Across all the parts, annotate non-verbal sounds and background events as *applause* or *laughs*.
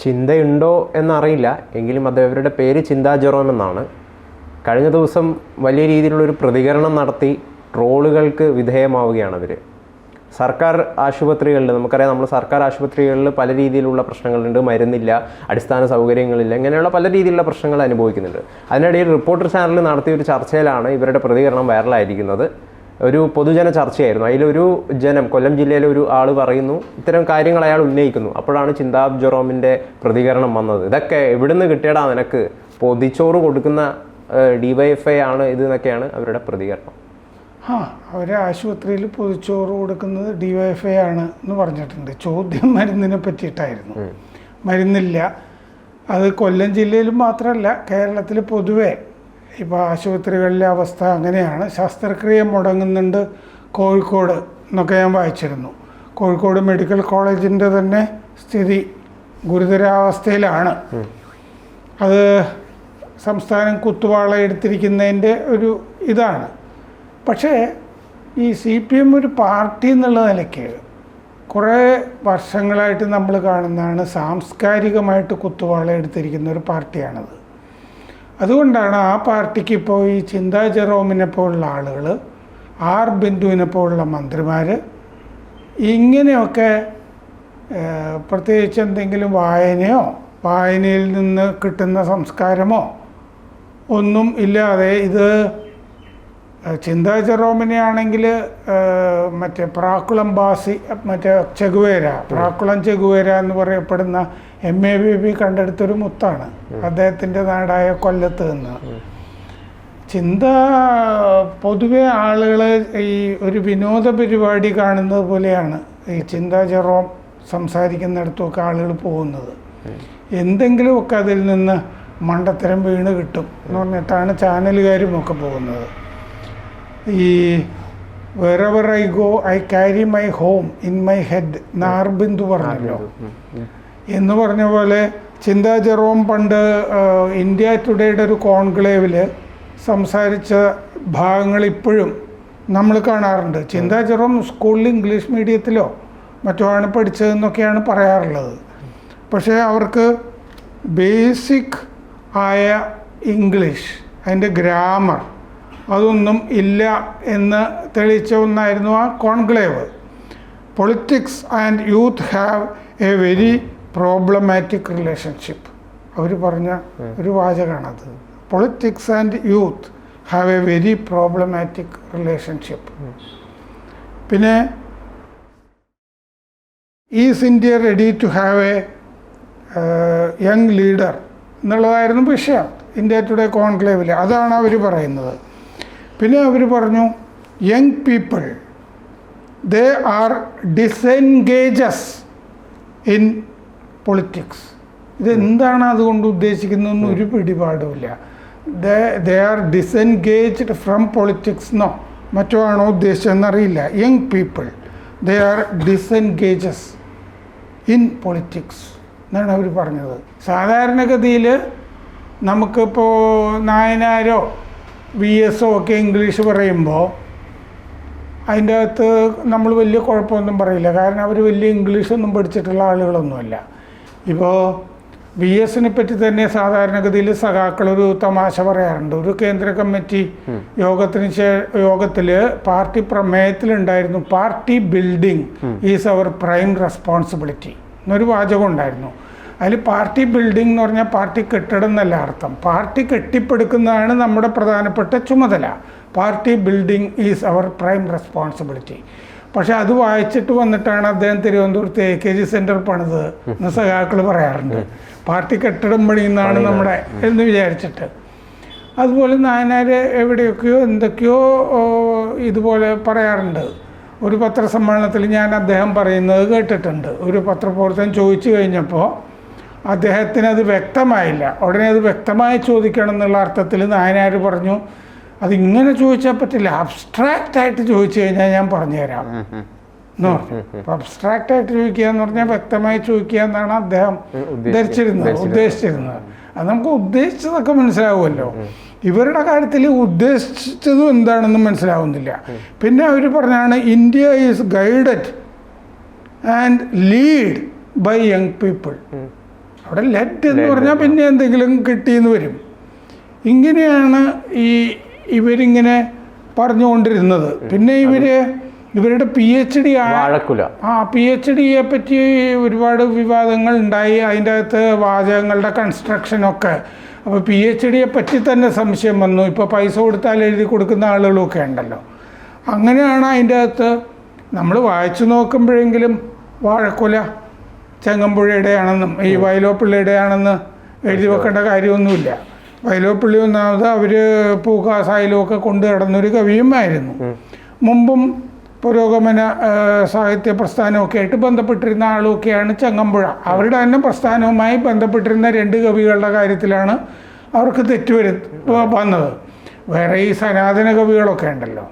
ചിന്തയുണ്ടോ എന്നറിയില്ല. എങ്കിലും അദ്ദേഹവരുടെ പേര് ചിന്താ ജെറോം എന്നാണ്. കഴിഞ്ഞ ദിവസം വലിയ രീതിയിലുള്ളൊരു പ്രതികരണം നടത്തി ട്രോളുകൾക്ക് വിധേയമാവുകയാണ് അവർ സർക്കാർ ആശുപത്രികളിൽ നമുക്കറിയാം നമ്മൾ സർക്കാർ ആശുപത്രികളിൽ പല രീതിയിലുള്ള പ്രശ്നങ്ങളുണ്ട്. മരുന്നില്ല അടിസ്ഥാന സൗകര്യങ്ങളില്ല ഇങ്ങനെയുള്ള പല രീതിയിലുള്ള പ്രശ്നങ്ങൾ അനുഭവിക്കുന്നുണ്ട്. അതിനിടയിൽ റിപ്പോർട്ടർ ചാനൽ നടത്തിയ ഒരു ചർച്ചയിലാണ് ഇവരുടെ പ്രതികരണം വൈറലായിരിക്കുന്നത്. ഒരു പൊതുജന ചർച്ചയായിരുന്നു. അതിലൊരു ജനം കൊല്ലം ജില്ലയിലെ ഒരു ആൾ പറയുന്നു ഇത്തരം കാര്യങ്ങൾ അയാൾ ഉന്നയിക്കുന്നു. അപ്പോഴാണ് ചിന്താബ് ജെറോമിന്റെ പ്രതികരണം വന്നത്. ഇതൊക്കെ എവിടുന്ന് കിട്ടിയടാ നിനക്ക്? പൊതിച്ചോറ് കൊടുക്കുന്ന ഡിവൈഎഫ്ഐ ആണ് ഇത് എന്നൊക്കെയാണ് അവരുടെ പ്രതികരണം. ആ അവരെ ആശുപത്രിയിൽ പൊതിച്ചോറ് കൊടുക്കുന്നത് ഡിവൈഎഫ്ഐ ആണ് എന്ന് പറഞ്ഞിട്ടുണ്ട്. ചോദ്യം മരുന്നിനെ പറ്റിയിട്ടായിരുന്നു. മരുന്നില്ല. അത് കൊല്ലം ജില്ലയിൽ മാത്രമല്ല കേരളത്തിൽ പൊതുവെ ഇപ്പോൾ ആശുപത്രികളിലെ അവസ്ഥ അങ്ങനെയാണ്. ശസ്ത്രക്രിയ മുടങ്ങുന്നുണ്ട് കോഴിക്കോട് എന്നൊക്കെ ഞാൻ വായിച്ചിരുന്നു. കോഴിക്കോട് മെഡിക്കൽ കോളേജിന്റെ തന്നെ സ്ഥിതി ഗുരുതരാവസ്ഥയിലാണ്. അത് സംസ്ഥാനം കുത്തുവാള എടുത്തിരിക്കുന്നതിന്റെ ഒരു ഇതാണ്. പക്ഷേ ഈ സി പി എം ഒരു പാർട്ടി എന്നുള്ള നിലയ്ക്ക് കുറേ വർഷങ്ങളായിട്ട് നമ്മൾ കാണുന്നതാണ് സാംസ്കാരികമായിട്ട് കുത്തുവാള എടുത്തിരിക്കുന്ന ഒരു പാർട്ടിയാണത്. അതുകൊണ്ടാണ് ആ പാർട്ടിക്ക് ഇപ്പോൾ ഈ ചിന്താ ജെറോമിനെ പോലുള്ള ആളുകൾ ആർ ബിന്ദുവിനെ പോലുള്ള മന്ത്രിമാർ ഇങ്ങനെയൊക്കെ പ്രത്യേകിച്ച് എന്തെങ്കിലും വായനയോ വായനയിൽ നിന്ന് കിട്ടുന്ന സംസ്കാരമോ ഒന്നും ഇല്ലാതെ ഇത് ചിന്താ ചെറോമിനെയാണെങ്കിൽ മറ്റേ പ്രാക്കുളം ബാസി മറ്റേ ചെഗുവേര പ്രാക്കുളം ചെഗുവേര എന്ന് പറയപ്പെടുന്ന എം എ ബി ബി കണ്ടെടുത്തൊരു മുത്താണ്. അദ്ദേഹത്തിന്റെ നാടായ കൊല്ലത്ത് നിന്ന്. ചിന്ത പൊതുവെ ആളുകൾ ഈ ഒരു വിനോദ പരിപാടി കാണുന്നത് പോലെയാണ് ഈ ചിന്ത ജെറോം സംസാരിക്കുന്നിടത്തുമൊക്കെ ആളുകൾ പോകുന്നത്. എന്തെങ്കിലുമൊക്കെ അതിൽ നിന്ന് മണ്ടത്തരം വീണ് കിട്ടും എന്ന് പറഞ്ഞിട്ടാണ് ചാനലുകാരും ഒക്കെ പോകുന്നത്. ഈ wherever I go I carry my home in my head നാർബിന്ദു പറഞ്ഞല്ലോ. എന്ന് പറഞ്ഞ പോലെ ചിന്താ ജെറോം പണ്ട് ഇന്ത്യ ടുഡേയുടെ ഒരു കോൺക്ലേവിൽ സംസാരിച്ച ഭാഗങ്ങൾ ഇപ്പോഴും നമ്മൾ കാണാറുണ്ട്. ചിന്താ ജെറോം സ്കൂളിൽ ഇംഗ്ലീഷ് മീഡിയത്തിലോ മറ്റോ ആണ് പഠിച്ചതെന്നൊക്കെയാണ് പറയാറുള്ളത്. പക്ഷേ അവർക്ക് ബേസിക് ആയ ഇംഗ്ലീഷ് അതിന്റെ ഗ്രാമർ അതൊന്നും ഇല്ല എന്ന് തെളിയിച്ച ഒന്നായിരുന്നു ആ conclave. Politics and youth have a very problematic relationship അവർ പറഞ്ഞ ഒരു വാചകമാണത്. Politics and youth have a very problematic relationship പിന്നെ is India ready to have a young leader എന്നുള്ളതായിരുന്നു വിഷയം. ഇന്ത്യ ടുഡേ കോൺക്ലേവിൽ അതാണ് അവർ പറയുന്നത്. പിന്നെ അവർ പറഞ്ഞു young people they are disengages in politics ഇതെന്താണ് അതുകൊണ്ട് ഉദ്ദേശിക്കുന്നതെന്ന് ഒരു പിടിപാടുമില്ല. They are disengaged from politics എന്നോ മറ്റോ ആണോ ഉദ്ദേശിച്ചതെന്നറിയില്ല. Young people they are disengages in politics എന്നാണ് അവർ പറഞ്ഞത്. സാധാരണഗതിയിൽ നമുക്കിപ്പോൾ നായനാരോ വി എസോ ഒക്കെ ഇംഗ്ലീഷ് പറയുമ്പോൾ അതിന്റെ അകത്ത് നമ്മൾ വലിയ കുഴപ്പമൊന്നും പറയില്ല. കാരണം അവർ വലിയ ഇംഗ്ലീഷൊന്നും പഠിച്ചിട്ടുള്ള ആളുകളൊന്നുമല്ല. ഇപ്പോൾ വി എസിനെ പറ്റി തന്നെ സാധാരണഗതിയിൽ സഖാക്കൾ ഒരു തമാശ പറയാറുണ്ട്. ഒരു കേന്ദ്ര കമ്മിറ്റി യോഗത്തിന് യോഗത്തിൽ party പ്രമേയത്തിലുണ്ടായിരുന്നു party building is our prime responsibility എന്നൊരു വാചകം ഉണ്ടായിരുന്നു. അതിൽ പാർട്ടി ബിൽഡിംഗ് എന്ന് പറഞ്ഞാൽ പാർട്ടി കെട്ടിടം എന്നല്ല അർത്ഥം. പാർട്ടി കെട്ടിപ്പടുക്കുന്നതാണ് നമ്മുടെ പ്രധാനപ്പെട്ട ചുമതല. Party building is our prime responsibility. പക്ഷെ അത് വായിച്ചിട്ട് വന്നിട്ടാണ് അദ്ദേഹം തിരുവനന്തപുരത്ത് എ കെ ജി സെന്റർ പണിത് എന്ന് സഖാക്കൾ പറയാറുണ്ട്. പാർട്ടി കെട്ടിടം പണിയുന്നതാണ് നമ്മുടെ എന്ന് വിചാരിച്ചിട്ട്. അതുപോലെ നായനാർ എവിടെയൊക്കെയോ എന്തൊക്കെയോ ഇതുപോലെ പറയാറുണ്ട്. ഒരു പത്രസമ്മേളനത്തിൽ ഞാൻ അദ്ദേഹം പറയുന്നത് കേട്ടിട്ടുണ്ട്. ഒരു പത്രപ്രവർത്തകൻ ചോദിച്ചു കഴിഞ്ഞപ്പോൾ അദ്ദേഹത്തിന് അത് വ്യക്തമായില്ല. ഉടനെ അത് വ്യക്തമായി ചോദിക്കണം എന്നുള്ള അർത്ഥത്തിൽ നായനാർ പറഞ്ഞു അതിങ്ങനെ ചോദിച്ചാൽ പറ്റില്ല. അബ്സ്ട്രാക്റ്റ് ആയിട്ട് ചോദിച്ചു കഴിഞ്ഞാൽ ഞാൻ പറഞ്ഞുതരാം. എന്ന് പറഞ്ഞു. അപ്പൊ അബ്സ്ട്രാക്റ്റ് ആയിട്ട് ചോദിക്കുക എന്ന് പറഞ്ഞാൽ വ്യക്തമായി ചോദിക്കുക എന്നാണ് അദ്ദേഹം. ധരിച്ചിരുന്നത് ഉദ്ദേശിച്ചിരുന്നത്. അത് നമുക്ക് ഉദ്ദേശിച്ചതൊക്കെ മനസ്സിലാവുമല്ലോ. ഇവരുടെ കാര്യത്തിൽ ഉദ്ദേശിച്ചതും എന്താണെന്ന് മനസ്സിലാവുന്നില്ല. പിന്നെ അവർ പറഞ്ഞാണ് India is guided and lead by young people അവിടെ ലെറ്റ് എന്ന് പറഞ്ഞാൽ പിന്നെ എന്തെങ്കിലും കിട്ടിയെന്ന് വരും. ഇങ്ങനെയാണ് ഈ ഇവരിങ്ങനെ പറഞ്ഞുകൊണ്ടിരുന്നത്. പിന്നെ ഇവർ ഇവരുടെ പി എച്ച് ഡി വാഴക്കുല. ആ പി എച്ച് ഡിയെ പറ്റി ഒരുപാട് വിവാദങ്ങൾ ഉണ്ടായി. അതിന്റെ അകത്ത് വാചകങ്ങളുടെ കൺസ്ട്രക്ഷനൊക്കെ അപ്പോൾ പി എച്ച് ഡിയെ പറ്റി തന്നെ സംശയം വന്നു. ഇപ്പോൾ പൈസ കൊടുത്താൽ എഴുതി കൊടുക്കുന്ന ആളുകളൊക്കെ ഉണ്ടല്ലോ. അങ്ങനെയാണ് അതിന്റെ അകത്ത് നമ്മൾ വായിച്ചു നോക്കുമ്പോഴെങ്കിലും വാഴക്കുല ചെങ്ങമ്പുഴയുടെയാണെന്നും ഈ വയലോപ്പിള്ളയുടെയാണെന്ന് എഴുതി വെക്കേണ്ട കാര്യമൊന്നുമില്ല. വയലോപ്പിള്ളി ഒന്നാമത് അവർ പൂക്കാസായിലുമൊക്കെ കൊണ്ടു നടന്നൊരു കവിയുമായിരുന്നു. മുമ്പും പുരോഗമന സാഹിത്യ പ്രസ്ഥാനമൊക്കെ ആയിട്ട് ബന്ധപ്പെട്ടിരുന്ന ആളുമൊക്കെയാണ് ചങ്ങമ്പുഴ. അവരുടെ തന്നെ പ്രസ്ഥാനവുമായി ബന്ധപ്പെട്ടിരുന്ന രണ്ട് കവികളുടെ കാര്യത്തിലാണ് അവർക്ക് തെറ്റുവരു വന്നത്. വേറെ ഈ സനാതന കവികളൊക്കെ ഉണ്ടല്ലോ.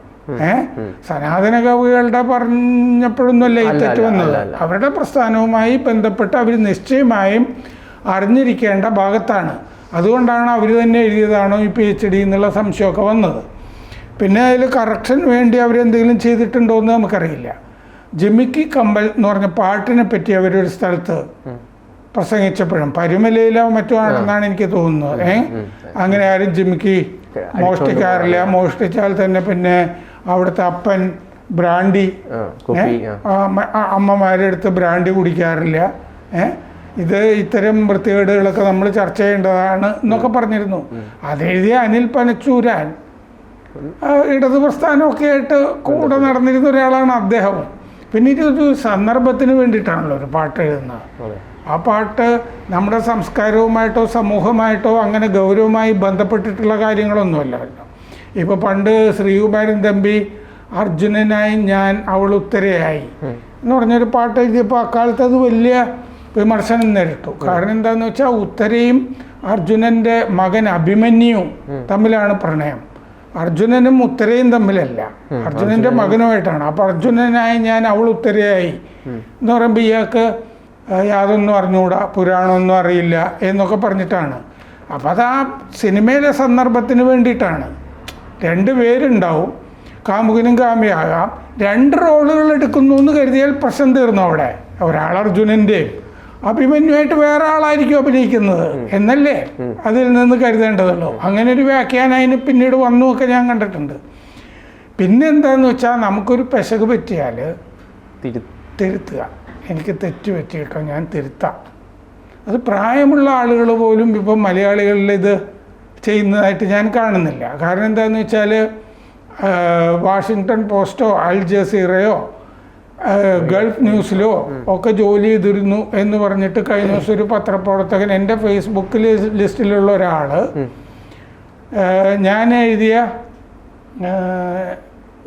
ഏഹ് സനാതന കവികളുടെ പറഞ്ഞപ്പോഴൊന്നുമല്ല ഈ തെറ്റ് വന്നത്. അവരുടെ പ്രസ്ഥാനവുമായി ബന്ധപ്പെട്ട് അവർ നിശ്ചയമായും അറിഞ്ഞിരിക്കേണ്ട ഭാഗത്താണ്. അതുകൊണ്ടാണ് അവർ തന്നെ എഴുതിയതാണോ ഈ പി എച്ച് ഡി എന്നുള്ള സംശയമൊക്കെ വന്നത്. പിന്നെ അതിൽ കറക്ഷൻ വേണ്ടി അവരെന്തെങ്കിലും ചെയ്തിട്ടുണ്ടോ എന്ന് നമുക്കറിയില്ല. ജിമിക്കി കമ്പൽ എന്ന് പറഞ്ഞ പാട്ടിനെ പറ്റി അവരൊരു സ്ഥലത്ത് പ്രസംഗിച്ചപ്പോഴും പരുമലയിലോ മറ്റോ ആണെന്നാണ് എനിക്ക് തോന്നുന്നത്. ഏ അങ്ങനെ ആരും ജിമിക്കി മോഷ്ടിക്കാറില്ല. മോഷ്ടിച്ചാൽ തന്നെ പിന്നെ അവിടുത്തെ അപ്പൻ ബ്രാൻഡി അമ്മമാരെടുത്ത് ബ്രാൻഡി കുടിക്കാറില്ല. ഏ ഇത് ഇത്തരം വൃത്തികേടുകളൊക്കെ നമ്മൾ ചർച്ച ചെയ്യേണ്ടതാണ് എന്നൊക്കെ പറഞ്ഞിരുന്നു. അതെഴുതിയ അനിൽ പനച്ചൂരാൻ. ഇടത് പ്രസ്ഥാനമൊക്കെ ആയിട്ട് കൂടെ നടന്നിരുന്ന ഒരാളാണ് അദ്ദേഹം. പിന്നെ ഇതൊരു സന്ദർഭത്തിന് വേണ്ടിയിട്ടാണല്ലോ ഒരു പാട്ട് എഴുതുന്നത്. ആ പാട്ട് നമ്മുടെ സംസ്കാരവുമായിട്ടോ സമൂഹമായിട്ടോ അങ്ങനെ ഗൗരവമായി ബന്ധപ്പെട്ടിട്ടുള്ള കാര്യങ്ങളൊന്നുമല്ലല്ലോ. ഇപ്പോൾ പണ്ട് ശ്രീകുമാരൻ തമ്പി അർജുനനായി ഞാൻ അവൾ ഉത്തരയായി എന്ന് പറഞ്ഞൊരു പാട്ട് എഴുതിയപ്പോൾ അക്കാലത്ത് അത് വലിയ വിമർശനം നേരിട്ടു. കാരണം എന്താന്ന് വെച്ചാൽ ഉത്തരയും അർജുനന്റെ മകൻ അഭിമന്യുവും തമ്മിലാണ് പ്രണയം. അർജുനനും ഉത്തരയും തമ്മിലല്ല. അർജുനന്റെ മകനുമായിട്ടാണ്. അപ്പൊ അർജുനനായി ഞാൻ അവൾ ഉത്തരയായി. എന്ന് പറയുമ്പോൾ ഇയാൾക്ക് യാതൊന്നും അറിഞ്ഞുകൂടാ പുരാണമൊന്നും അറിയില്ല എന്നൊക്കെ പറഞ്ഞിട്ടാണ്. അപ്പം അത് ആ സിനിമയിലെ സന്ദർഭത്തിന് വേണ്ടിയിട്ടാണ്. രണ്ട് പേരുണ്ടാവും. കാമുകനും കാമിയാകാം. രണ്ട് റോളുകൾ എടുക്കുന്നു എന്ന് കരുതിയാൽ പ്രശ്നം തീർന്നു അവിടെ. ഒരാൾ അർജുനന്റെയും അഭിമന്യുമായിട്ട് വേറെ ആളായിരിക്കും അഭിനയിക്കുന്നത്. എന്നല്ലേ? അതിൽ നിന്ന് കരുതേണ്ടതുള്ളൂ. അങ്ങനെ ഒരു വ്യാഖ്യാനം അതിന് പിന്നീട് വന്നുമൊക്കെ ഞാൻ കണ്ടിട്ടുണ്ട്. പിന്നെ എന്താന്ന് വെച്ചാൽ നമുക്കൊരു പെശക് പറ്റിയാൽ തിരു തിരുത്തുക. എനിക്ക് തെറ്റ് പറ്റിയേക്കാം ഞാൻ തിരുത്താം. അത് പ്രായമുള്ള ആളുകൾ പോലും ഇപ്പം മലയാളികളിൽ ഇത് ചെയ്യുന്നതായിട്ട് ഞാൻ കാണുന്നില്ല. കാരണം എന്താണെന്ന് വെച്ചാൽ വാഷിങ്ടൺ പോസ്റ്റോ അൽ ജസീറയോ ഗൾഫ് ന്യൂസിലോ ഒക്കെ ജോലി ചെയ്തിരുന്നു എന്ന് പറഞ്ഞിട്ട് കഴിഞ്ഞ ദിവസം ഒരു പത്രപ്രവർത്തകൻ എന്റെ ഫേസ്ബുക്കിൽ ലിസ്റ്റിലുള്ള ഒരാൾ ഞാൻ എഴുതിയ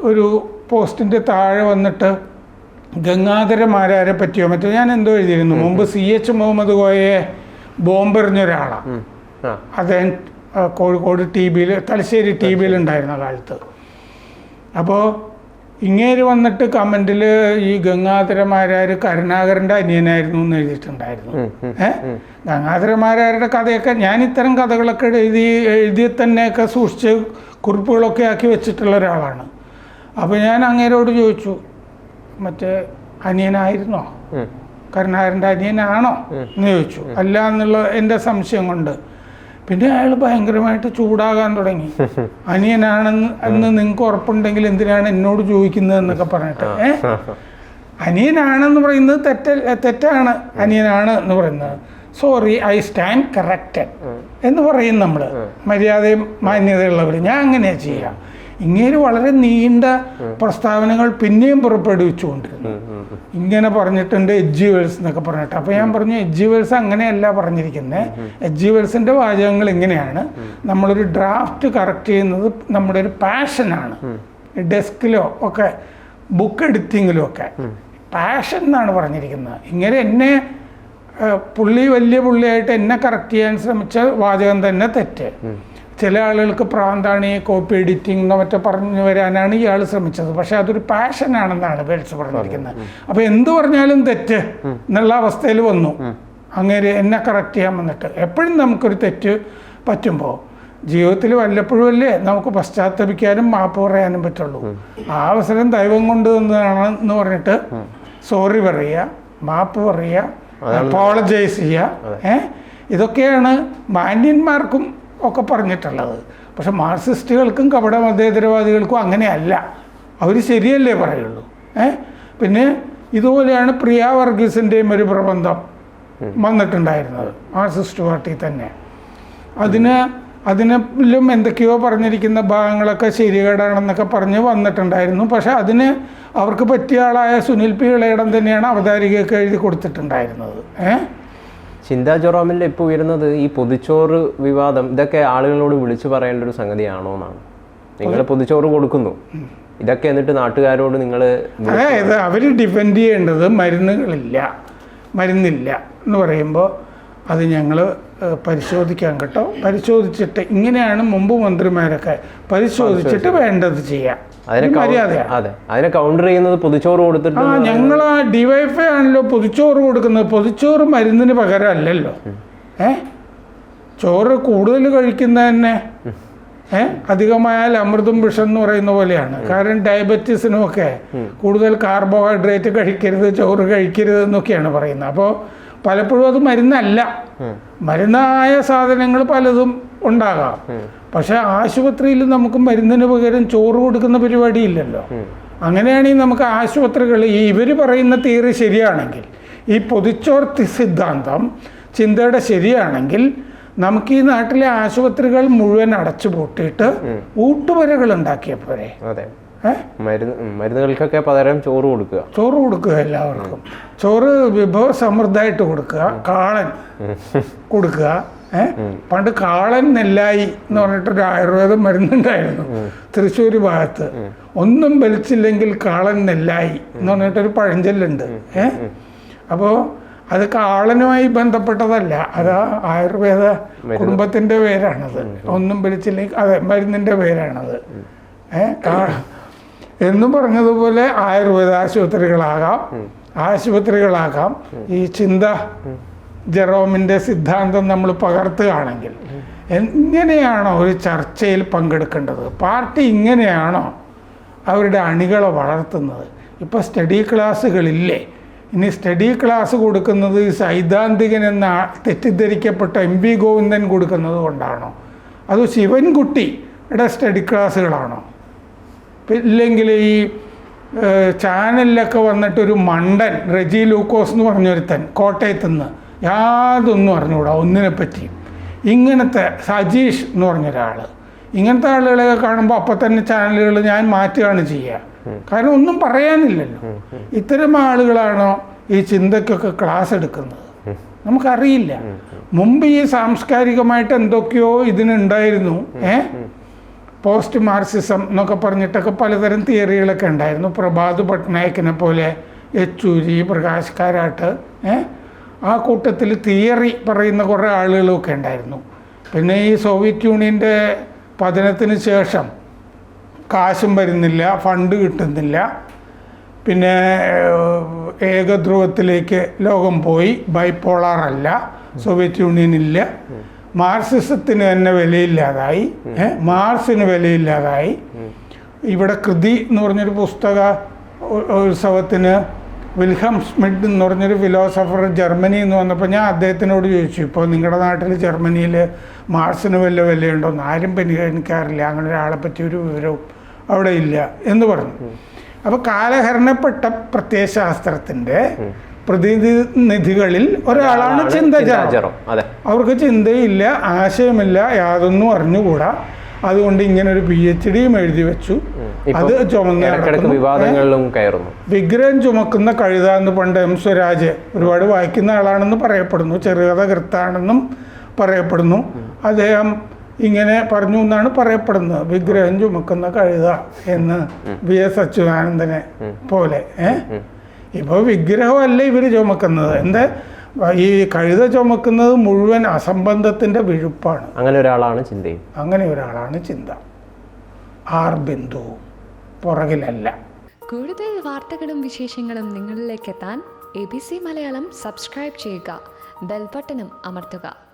ഒരു പോസ്റ്റിന്റെ താഴെ വന്നിട്ട് ഗംഗാധരമാരാരെ പറ്റിയോ മറ്റോ ഞാൻ എന്തോ എഴുതിയിരുന്നു. മുമ്പ് സി എച്ച് മുഹമ്മദ് കോയയെ ബോംബെറിഞ്ഞ ഒരാളാണ് ഉം. ആ. അദ്ദേഹം കോഴിക്കോട് ടി വിയിൽ തലശ്ശേരി ടി വിയിൽ ഉണ്ടായിരുന്ന കാലത്ത്. അപ്പോൾ ഇങ്ങേര് വന്നിട്ട് കമന്റിൽ ഈ ഗംഗാധരമാരാര് കരുണാകരന്റെ അനിയനായിരുന്നു എന്ന് എഴുതിയിട്ടുണ്ടായിരുന്നു. ഏഹ് ഗംഗാധരമാരാരുടെ കഥയൊക്കെ ഞാൻ ഇത്തരം കഥകളൊക്കെ എഴുതി എഴുതി തന്നെയൊക്കെ സൂക്ഷിച്ച് കുറിപ്പുകളൊക്കെ ആക്കി വെച്ചിട്ടുള്ള ഒരാളാണ്. അപ്പോൾ ഞാൻ അങ്ങേരോട് ചോദിച്ചു മറ്റേ അനിയനായിരുന്നോ? കരുണാകരന്റെ കരുണാകരന്റെ അനിയനാണോ എന്ന് ചോദിച്ചു. അല്ല എന്നുള്ള എന്റെ സംശയം കൊണ്ട്. പിന്നെ അയാൾ ഭയങ്കരമായിട്ട് ചൂടാകാൻ തുടങ്ങി. *laughs* അനിയനാണെന്ന് എന്ന് നിങ്ങൾക്ക് ഉറപ്പുണ്ടെങ്കിൽ എന്തിനാണ് എന്നോട് ചോദിക്കുന്നത് എന്നൊക്കെ പറഞ്ഞിട്ട്. ഏ? അനിയനാണെന്ന് പറയുന്നത് തെറ്റ തെറ്റാണ് അനിയനാണ് എന്ന് പറയുന്നത്. സോറി ഐ സ്റ്റാൻഡ് കറക്റ്റഡ് എന്ന് പറയും നമ്മൾ മര്യാദയും മാന്യതയുള്ളവർ ഞാൻ അങ്ങനെയാണ് ചെയ്യുക ഇങ്ങനെ വളരെ നീണ്ട പ്രസ്താവനകൾ പിന്നെയും പുറപ്പെടുവിച്ചുകൊണ്ടിരുന്നു. ഇങ്ങനെ പറഞ്ഞിട്ടുണ്ട് എഡ്ജിവേഴ്സ് എന്നൊക്കെ പറഞ്ഞിട്ട്. അപ്പോൾ ഞാൻ പറഞ്ഞു എഡ്ജിവേഴ്സ് അങ്ങനെയല്ല പറഞ്ഞിരിക്കുന്നത് എഡ്ജിവേഴ്സിന്റെ വാചകങ്ങൾ ഇങ്ങനെയാണ്. നമ്മളൊരു ഡ്രാഫ്റ്റ് കറക്റ്റ് ചെയ്യുന്നത് നമ്മുടെ ഒരു പാഷനാണ്. ഡെസ്കിലോ ഒക്കെ ബുക്ക് എഡിറ്റിങ്ങിലും ഒക്കെ. പാഷൻ എന്നാണ് പറഞ്ഞിരിക്കുന്നത്. ഇങ്ങനെ എന്നെ പുള്ളി വലിയ പുള്ളിയായിട്ട് എന്നെ കറക്റ്റ് ചെയ്യാൻ ശ്രമിച്ച വാചകം തന്നെ തെറ്റ്. ചില ആളുകൾക്ക് പ്രാന്താണ് ഈ കോപ്പി എഡിറ്റിംഗ് എന്നോ മറ്റോ പറഞ്ഞു വരാനാണ് ഇയാൾ ശ്രമിച്ചത്. പക്ഷെ അതൊരു പാഷനാണെന്നാണ് വെൽസ് പറഞ്ഞിരിക്കുന്നത്. അപ്പോൾ എന്ത് പറഞ്ഞാലും തെറ്റ് എന്നുള്ള അവസ്ഥയിൽ വന്നു. അങ്ങനെ എന്നെ കറക്റ്റ് ചെയ്യാൻ വന്നിട്ട്. എപ്പോഴും നമുക്കൊരു തെറ്റ് പറ്റുമ്പോൾ ജീവിതത്തിൽ വല്ലപ്പോഴും അല്ലേ നമുക്ക് പശ്ചാത്തപിക്കാനും മാപ്പ് പറയാനും പറ്റുള്ളൂ. ആ അവസരം ദൈവം കൊണ്ട് തന്നതാണ് എന്ന് പറഞ്ഞിട്ട് സോറി പറയുക മാപ്പ് പറയുക അപ്പോളജൈസ് ചെയ്യുക ഏഹ് ഇതൊക്കെയാണ് മാന്യന്മാർക്കും ഒക്കെ പറഞ്ഞിട്ടുള്ളത്. പക്ഷെ മാർക്സിസ്റ്റുകൾക്കും കപട മതേതരവാദികൾക്കും അങ്ങനെയല്ല. അവർ ശരിയല്ലേ പറയുള്ളൂ. ഏ? പിന്നെ ഇതുപോലെയാണ് പ്രിയ വർഗീസിന്റെയും ഒരു പ്രബന്ധം വന്നിട്ടുണ്ടായിരുന്നത് മാർക്സിസ്റ്റ് പാർട്ടി തന്നെ. അതിന് അതിനും എന്തൊക്കെയോ പറഞ്ഞിരിക്കുന്ന ഭാഗങ്ങളൊക്കെ ശരികേടാണെന്നൊക്കെ പറഞ്ഞ് വന്നിട്ടുണ്ടായിരുന്നു. പക്ഷെ അതിന് അവർക്ക് പറ്റിയ ആളായ സുനിൽ പി ഇളയിടം തന്നെയാണ് അവതാരികയൊക്കെ എഴുതി കൊടുത്തിട്ടുണ്ടായിരുന്നത്. ഏ? ചിന്താ ജെറോമിന്റെ ഇപ്പോൾ ഉയരുന്നത് ഈ പൊതിച്ചോറ് വിവാദം ഇതൊക്കെ ആളുകളോട് വിളിച്ചു പറയേണ്ട ഒരു സംഗതിയാണോ എന്നാണ്. നിങ്ങൾ പൊതിച്ചോറ് കൊടുക്കുന്നു. ഇതൊക്കെ എന്നിട്ട് നാട്ടുകാരോട് നിങ്ങൾ അതായത് അവർ ഡിപ്പെൻഡ് ചെയ്യേണ്ടത് മരുന്നുകളില്ല. മരുന്നില്ല എന്ന് പറയുമ്പോൾ അത് ഞങ്ങൾ പരിശോധിക്കാം കേട്ടോ. പരിശോധിച്ചിട്ട് ഇങ്ങനെയാണ് മുമ്പ് മന്ത്രിമാരൊക്കെ പരിശോധിച്ചിട്ട് വേണ്ടത് ചെയ്യാം. അതിനെ കൗണ്ടർ ചെയ്യുന്നത് പൊതിച്ചോറ് കൊടുത്തിട്ട് ആ ഞങ്ങൾ ആ ഡിവൈഫൈ ആണല്ലോ പൊതിച്ചോറ് കൊടുക്കുന്നത്. പൊതിച്ചോറ് മരുന്നിന് പകരമല്ലല്ലോ. ഏ? ചോറ് കൂടുതൽ കഴിക്കുന്ന തന്നെ. ഏ? അധികമായാൽ അമൃതും വിഷം എന്ന് പറയുന്ന പോലെയാണ്. കാരണം ഡയബറ്റീസിനും ഒക്കെ കൂടുതൽ കാർബോഹൈഡ്രേറ്റ് കഴിക്കരുത് ചോറ് കഴിക്കരുത് എന്നൊക്കെയാണ് പറയുന്നത്. അപ്പോൾ പലപ്പോഴും അത് മരുന്നല്ല. മരുന്നായ സാധനങ്ങൾ പലതും ഉണ്ടാകാം. പക്ഷെ ആശുപത്രിയിൽ നമുക്ക് മരുന്നിന് പകരം ചോറ് കൊടുക്കുന്ന പരിപാടി ഇല്ലല്ലോ അങ്ങനെയാണെങ്കിൽ നമുക്ക് ആശുപത്രികൾ ഈ ഇവർ പറയുന്ന തിയറി ശരിയാണെങ്കിൽ ഈ പൊതിച്ചോർ സിദ്ധാന്തം ചിന്തയുടെ ശരിയാണെങ്കിൽ നമുക്ക് ഈ നാട്ടിലെ ആശുപത്രികൾ മുഴുവൻ അടച്ചു പൂട്ടിയിട്ട് ഊട്ടുപുരകൾ ഉണ്ടാക്കിയ പോരെ. മരുന്ന് മരുന്നുകൾക്കൊക്കെ പകരം ചോറ് കൊടുക്കുക. ചോറ് കൊടുക്കുക എല്ലാവർക്കും. ചോറ് വിഭവ സമൃദ്ധമായിട്ട് കൊടുക്കുക കാളൻ കൊടുക്കുക പണ്ട് കാളൻ നെല്ലായി എന്ന് പറഞ്ഞിട്ടൊരു ആയുർവേദ മരുന്നുണ്ടായിരുന്നു തൃശ്ശൂർ ഭാഗത്ത്. ഒന്നും വലിച്ചില്ലെങ്കിൽ കാളൻ നെല്ലായി എന്ന് പറഞ്ഞിട്ടൊരു പഴഞ്ചൊല്ലുണ്ട്. ഏ? അപ്പോൾ അത് കാളനുമായി ബന്ധപ്പെട്ടതല്ല. അത് ആയുർവേദ കുടുംബത്തിന്റെ പേരാണത്. ഒന്നും വലിച്ചില്ലെങ്കിൽ അതെ മരുന്നിന്റെ പേരാണത്. ഏ? കാ എന്നും പറഞ്ഞതുപോലെ ആയുർവേദ ആശുപത്രികളാകാം. ആശുപത്രികളാകാം. ഈ ചിന്ത ജെറോമിന്റെ സിദ്ധാന്തം നമ്മൾ പകർത്തുകയാണെങ്കിൽ എങ്ങനെയാണോ ഒരു ചർച്ചയിൽ പങ്കെടുക്കേണ്ടത്? പാർട്ടി ഇങ്ങനെയാണോ അവരുടെ അണികളെ വളർത്തുന്നത്? ഇപ്പോൾ സ്റ്റഡി ക്ലാസ്സുകളില്ലേ? ഇനി സ്റ്റഡി ക്ലാസ് കൊടുക്കുന്നത് സൈദ്ധാന്തികൻ എന്ന തെറ്റിദ്ധരിക്കപ്പെട്ട എം വി ഗോവിന്ദൻ കൊടുക്കുന്നത് കൊണ്ടാണോ? അത് ശിവൻകുട്ടിയുടെ സ്റ്റഡി ക്ലാസ്സുകളാണോ? ഇല്ലെങ്കിൽ ഈ ചാനലിലൊക്കെ വന്നിട്ടൊരു മണ്ടൻ റെജി ലൂക്കോസ് എന്ന് പറഞ്ഞൊരുത്തൻ കോട്ടയത്ത് നിന്ന് യാതൊന്നും അറിഞ്ഞുകൂടാ ഒന്നിനെ പറ്റിയും ഇങ്ങനത്തെ സജീഷ് എന്ന് പറഞ്ഞൊരാൾ ഇങ്ങനത്തെ ആളുകളെയൊക്കെ കാണുമ്പോൾ അപ്പം തന്നെ ചാനലുകൾ ഞാൻ മാറ്റുകയാണ് ചെയ്യുക കാരണം ഒന്നും പറയാനില്ലല്ലോ. ഇത്തരം ആളുകളാണോ ഈ ചിന്തയ്ക്കൊക്കെ ക്ലാസ് എടുക്കുന്നത്? നമുക്കറിയില്ല. മുമ്പ് ഈ സാംസ്കാരികമായിട്ട് എന്തൊക്കെയോ ഇതിനുണ്ടായിരുന്നു. ഏഹ് പോസ്റ്റ് മാർക്സിസം എന്നൊക്കെ പറഞ്ഞിട്ടൊക്കെ പലതരം തിയറികളൊക്കെ ഉണ്ടായിരുന്നു. പ്രഭാത് പട്നായക്കിനെ പോലെ യെച്ചൂരി പ്രകാശ് കാരാട്ട് ആ കൂട്ടത്തിൽ തിയറി പറയുന്ന കുറേ ആളുകളൊക്കെ ഉണ്ടായിരുന്നു. പിന്നെ ഈ സോവിയറ്റ് യൂണിയന്റെ പതനത്തിന് ശേഷം കാശും വരുന്നില്ല ഫണ്ട് കിട്ടുന്നില്ല. പിന്നെ ഏകധ്രുവത്തിലേക്ക് ലോകം പോയി. ബൈപ്പോളാർ അല്ല സോവിയറ്റ് യൂണിയൻ ഇല്ല. മാർക്സിസത്തിന് തന്നെ വിലയില്ലാതായി. മാർസിന് വിലയില്ലാതായി. ഇവിടെ കൃതി എന്ന് പറഞ്ഞൊരു പുസ്തക ഉത്സവത്തിന് വിൽഹം സ്മിഡ് എന്ന് പറഞ്ഞൊരു ഫിലോസഫർ ജർമ്മനി എന്ന് വന്നപ്പോൾ ഞാൻ അദ്ദേഹത്തിനോട് ചോദിച്ചു ഇപ്പോൾ നിങ്ങളുടെ നാട്ടിൽ ജർമ്മനിയിൽ മാർസിന് വല്ല വിലയുണ്ടോയെന്ന് ആരും പരിഗണിക്കാറില്ല. അങ്ങനെ ഒരാളെ പറ്റി ഒരു വിവരവും അവിടെ ഇല്ല. എന്ന് പറഞ്ഞു. അപ്പോൾ കാലഹരണപ്പെട്ട പ്രത്യയശാസ്ത്രത്തിന്റെ പ്രതിനിധികളിൽ ഒരാളാണ് ചിന്തജാലം അതെ. അവർക്ക് ചിന്തയില്ല ആശയമില്ല യാതൊന്നും അറിഞ്ഞുകൂടാ. അതുകൊണ്ട് ഇങ്ങനെ ഒരു പി എച്ച് ഡിയും എഴുതി വെച്ചു അത് ചുമന്ന് വിവാദങ്ങളിലും കയറുന്നു. വിഗ്രഹം ചുമക്കുന്ന കഴുത എന്ന് പണ്ട് എം സ്വരാജ് ഒരുപാട് വായിക്കുന്ന ആളാണെന്ന് പറയപ്പെടുന്നു. ചെറുകഥ കൃത്താണെന്നും പറയപ്പെടുന്നു. അദ്ദേഹം ഇങ്ങനെ പറഞ്ഞു എന്നാണ് പറയപ്പെടുന്നത്. വിഗ്രഹം ചുമക്കുന്ന കഴുത എന്ന് വി എസ് അച്യുതാനന്ദനെ പോലെ ഏഹ് ഇപ്പോൾ വിഗ്രഹമല്ല ഇവർ ചുമക്കുന്നത്. എന്താ? ഈ കഴുത ചുമക്കുന്നത് മുഴുവൻ അസംബന്ധത്തിന്റെ വിഴുപ്പാണ്. അങ്ങനെ ഒരാളാണ് ചിന്തയും അങ്ങനെ ഒരാളാണ് ചിന്ത. ആർ ബിന്ദു പുറകിലല്ല. കൂടുതൽ വാർത്തകളും വിശേഷങ്ങളും നിങ്ങളിലേക്ക് എത്താൻ A B C Malayalam subscribe ചെയ്യുക. ബെൽബട്ടനും അമർത്തുക.